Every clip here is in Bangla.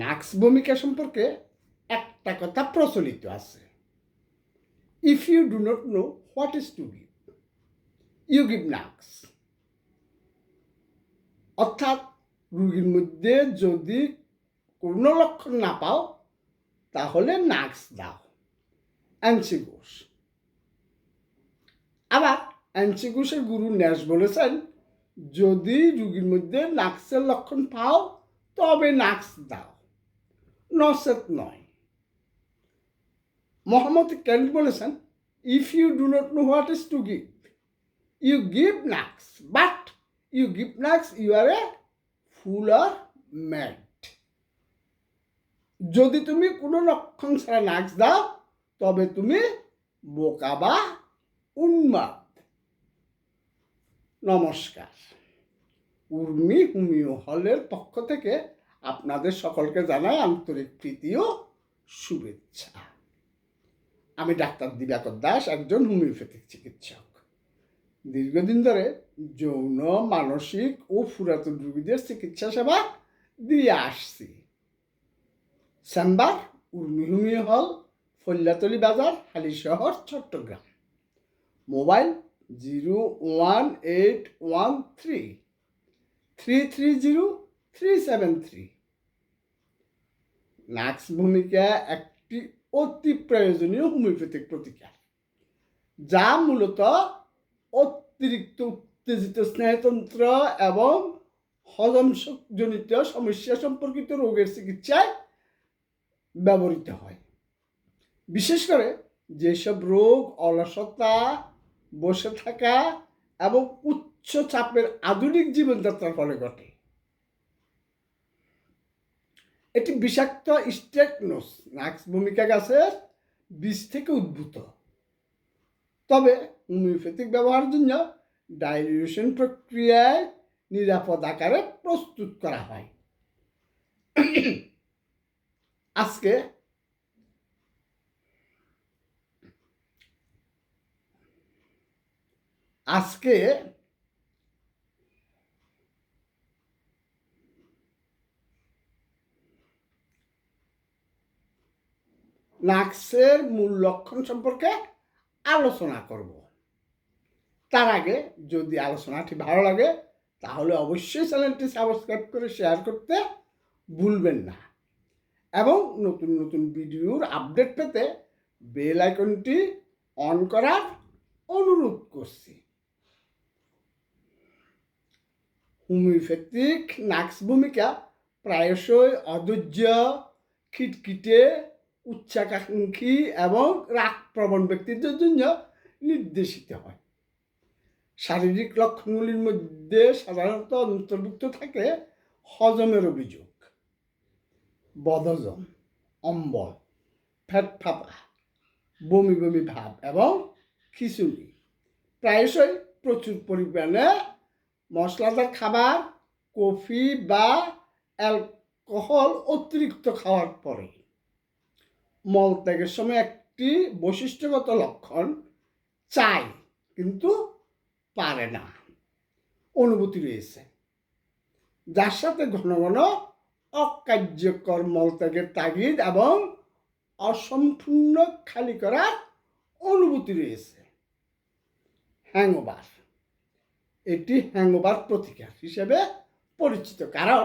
নাক্স ভূমিকা সম্পর্কে একটা কথা প্রচলিত আছে। If you do not know what is to give you give nux. অর্থাৎ রুগীর মধ্যে যদি কোনো লক্ষণ না পাও, তাহলে নাক্স দাও। অ্যান্সিগোস আবার অ্যান্সিগোসের গুরু ন্যাস বলেছেন, যদি রুগীর মধ্যে নাক্সের লক্ষণ পাও, তবে নাক্স দাও। নসেত নয় মোহাম্মদ কেন্ট বলেছেন if you do not know what is to give you give nux but you give nux you are a fool or mad যদি তুমি কোনো লক্ষণ ছাড়া নাক্স দাও, তবে তুমি বোকা বা উন্মাদ। নমস্কার। উর্মি হুমিও হলের পক্ষ থেকে আপনাদের সকলকে জানাই আন্তরিক প্রীতি ও শুভেচ্ছা। আমি ডাক্তার দিবাকর দাস, একজন হোমিওপ্যাথিক চিকিৎসক। দীর্ঘদিন ধরে যৌন, মানসিক ও পুরাতন রোগীদের চিকিৎসা সেবা দিয়ে আসছি। চেম্বার উর্মি হোমিও হল ফল্যাতলি বাজার, Halishahar, Chattogram. Mobile zero one eight one three three three zero three seven three. Nux ভূমিকা একটি অতি প্রয়োজনীয় হোমিওপ্যাথিক প্রতিকার, যা মূলত অতিরিক্ত উত্তেজিত স্নায়ুতন্ত্র এবং হজমজনিত সমস্যা সম্পর্কিত রোগের চিকিৎসায় ব্যবহৃত হয়। বিশেষ করে যেসব রোগ অলসতা, বসে থাকা এবং উচ্চ চাপের আধুনিক জীবনযাত্রার ফলে ঘটে। এটি বিষাক্ত স্টেকনোস নাক্স ভূমিকা গাছের বীজ থেকে উদ্ভূত। তবে হোমিওপ্যাথিক ব্যবহারের জন্য ডাইলিউশন প্রক্রিয়ায় নিরাপদ আকারে প্রস্তুত করা হয়। আজকে আজকে নাক্সের মূল লক্ষণ সম্পর্কে আলোচনা করব। তার আগে যদি আলোচনাটি ভালো লাগে, তাহলে অবশ্যই চ্যানেলটি সাবস্ক্রাইব করে শেয়ার করতে ভুলবেন না। এবং নতুন নতুন ভিডিওর আপডেট পেতে বেল আইকনটি অন করার অনুরোধ করছি। হোমিওপ্যাথিক নাক্স ভূমিকা প্রায়শই অধৈর্য, খিটখিটে উচ্চাকাঙ্ক্ষী এবং রাগপ্রবণ ব্যক্তিদের জন্য নির্দেশিত হয়। শারীরিক লক্ষণগুলির মধ্যে সাধারণত অন্তর্ভুক্ত থাকে হজমের অভিযোগ, বদহজম, অম্বল, ফ্যাট ফাঁপা, বমি বমি ভাব এবং খিচুড়ি। প্রায়শই প্রচুর পরিমাণে মশলাদার খাবার, কফি বা অ্যালকোহল অতিরিক্ত খাওয়ার পরে। মলত্যাগের সময় একটি বৈশিষ্ট্যগত লক্ষণ চাই কিন্তু পারে না। অনুভূতি রয়েছে। যার সাথে ঘন ঘন অকার্যকর মলত্যাগের তাগিদ এবং অসম্পূর্ণ খালি করার অনুভূতি রয়েছে। হ্যাংওভার। এটি হ্যাংওভার প্রতিকার হিসেবে পরিচিত, কারণ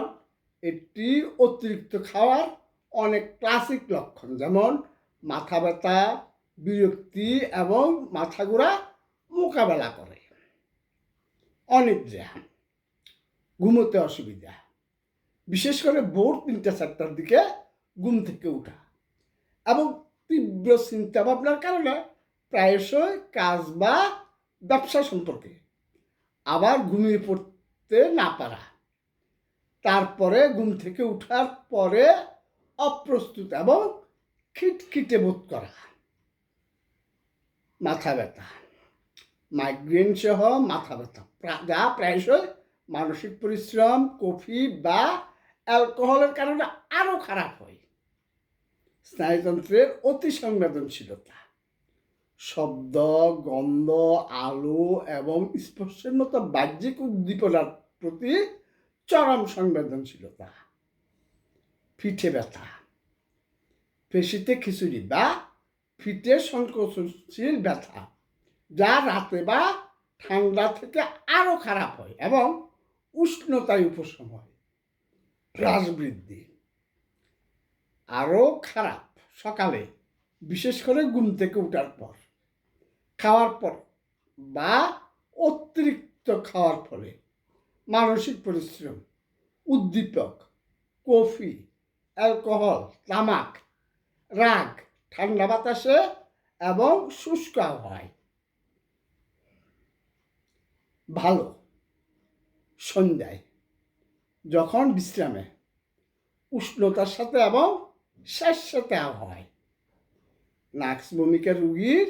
এটি অতিরিক্ত খাওয়ার অনেক ক্লাসিক লক্ষণ, যেমন মাথা ব্যথা, বিরক্তি এবং মাথা মোকাবেলা করে। অনিদ্রা ঘুমোতে অসুবিধা। বিশেষ করে ভোর তিনটা চারটার দিকে ঘুম থেকে ওঠা এবং তীব্র চিন্তা ভাবনার কারণে প্রায়শই কাজ বা ব্যবসা সম্পর্কে আবার ঘুমিয়ে পড়তে না পারা। তারপরে ঘুম থেকে উঠার পরে অপ্রস্তুত এবং খিটখিটে বোধ করা। মাথা ব্যথা। মাইগ্রেন সহ মাথা ব্যথা। যা প্রায়শই মানসিক পরিশ্রম কফি বা অ্যালকোহলের কারণে আরও খারাপ হয়। স্নায়ুতন্ত্রের অতি সংবেদনশীলতা। শব্দ, গন্ধ, আলো এবং স্পর্শের মতো বাহ্যিক উদ্দীপনার প্রতি চরম সংবেদনশীলতা। পিঠে ব্যথা। পেশিতে খিচুড়ি বা ফিটে সংকোচনশীল ব্যথা, যা রাতে বা ঠান্ডা থেকে আরও খারাপ হয় এবং উষ্ণতায় উপশম হয়। হ্রাস বৃদ্ধি। আরও খারাপ সকালে, বিশেষ করে ঘুম থেকে ওঠার পর। খাওয়ার পর বা অতিরিক্ত খাওয়ার ফলে মানসিক পরিশ্রম, উদ্দীপক, কফি অ্যালকোহল, তামাক, রাগ, ঠান্ডা বাতাসে এবং শুষ্ক হয়। ভালো, সন্ধ্যায়, যখন বিশ্রামে, উষ্ণতার সাথে এবং শেষ সাথে হয়। নাক্স ভূমিকা রুগীর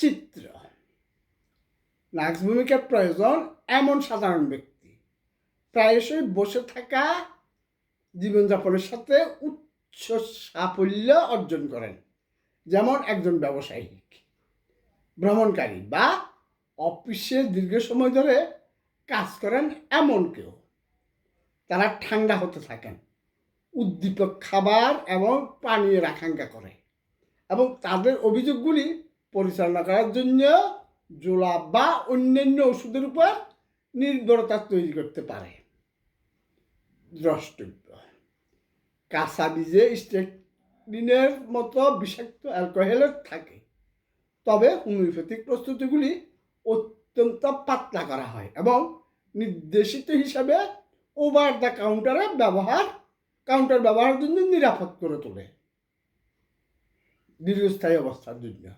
চিত্র। নাক্স ভূমিকার প্রয়োজন এমন সাধারণ ব্যক্তি প্রায়শই বসে থাকা জীবনযাপনের সাথে উচ্চ সাফল্য অর্জন করেন। যেমন একজন ব্যবসায়িক, ভ্রমণকারী বা অফিসে দীর্ঘ সময় ধরে কাজ করেন এমন কেউ। তারা ঠান্ডা হতে থাকেন, উদ্দীপক খাবার এবং পানীয় আকাঙ্ক্ষা করে এবং তাদের অভিযোগগুলি পরিচালনা করার জন্য জোলা বা অন্যান্য ওষুধের উপর নির্ভরতা তৈরি করতে পারে। দ্রষ্টব্য। কাঁচা বীজে স্টেটিনের মতো বিষাক্ত অ্যালকোহলের থাকে। তবে হোমিওপ্যাথিক প্রস্তুতিগুলি অত্যন্ত পাতলা করা হয় এবং নির্দেশিত হিসাবে ওভার দ্য কাউন্টারে ব্যবহার, কাউন্টার ব্যবহারের জন্য নিরাপদ করে তোলে। দীর্ঘস্থায়ী অবস্থার জন্য।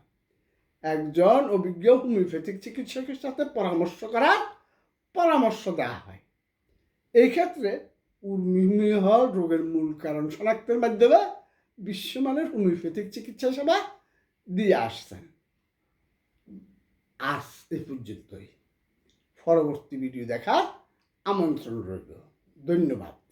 একজন অভিজ্ঞ হোমিওপ্যাথিক চিকিৎসকের সাথে পরামর্শ করার পরামর্শ দেওয়া হয়। এই ক্ষেত্রে উর্মিহল রোগের মূল কারণ শনাক্তের মাধ্যমে বিশ্বমানের হোমিওপ্যাথিক চিকিৎসা সেবা দিয়ে আসছেন। আজ এ পর্যন্তই। পরবর্তী ভিডিও দেখার আমন্ত্রণ রইল। ধন্যবাদ।